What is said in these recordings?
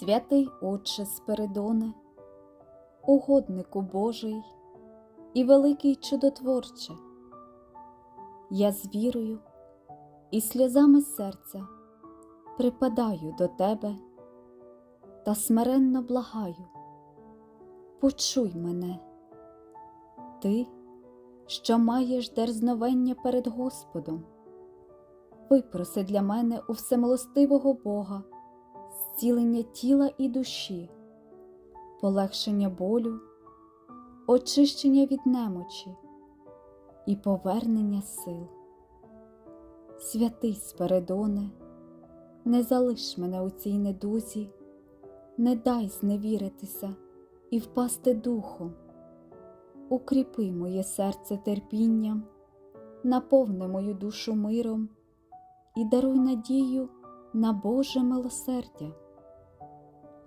Святий Отче Спиридоне, угоднику Божий і великий чудотворче, я з вірою і сльозами серця припадаю до тебе та смиренно благаю, почуй мене, ти, що маєш дерзновення перед Господом, випроси для мене у всемилостивого Бога зцілення тіла і душі, полегшення болю, очищення від немочі і повернення сил. Святий Спиридоне, не залиш мене у цій недузі, не дай зневіритися і впасти духом, укріпи моє серце терпінням, наповни мою душу миром і даруй надію на Боже милосердя.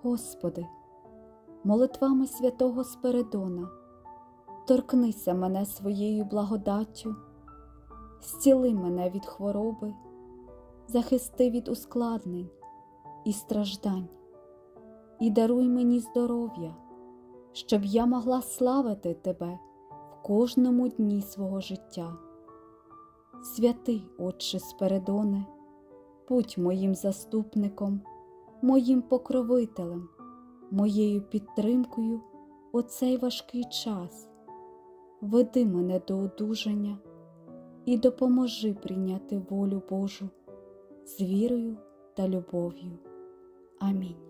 Господи, молитвами святого Спиридона, торкнися мене своєю благодаттю, зціли мене від хвороби, захисти від ускладнень і страждань, і даруй мені здоров'я, щоб я могла славити Тебе в кожному дні свого життя. Святий Отче Спиридоне, будь моїм заступником, моїм покровителем, моєю підтримкою у цей важкий час. Веди мене до одужання і допоможи прийняти волю Божу з вірою та любов'ю. Амінь.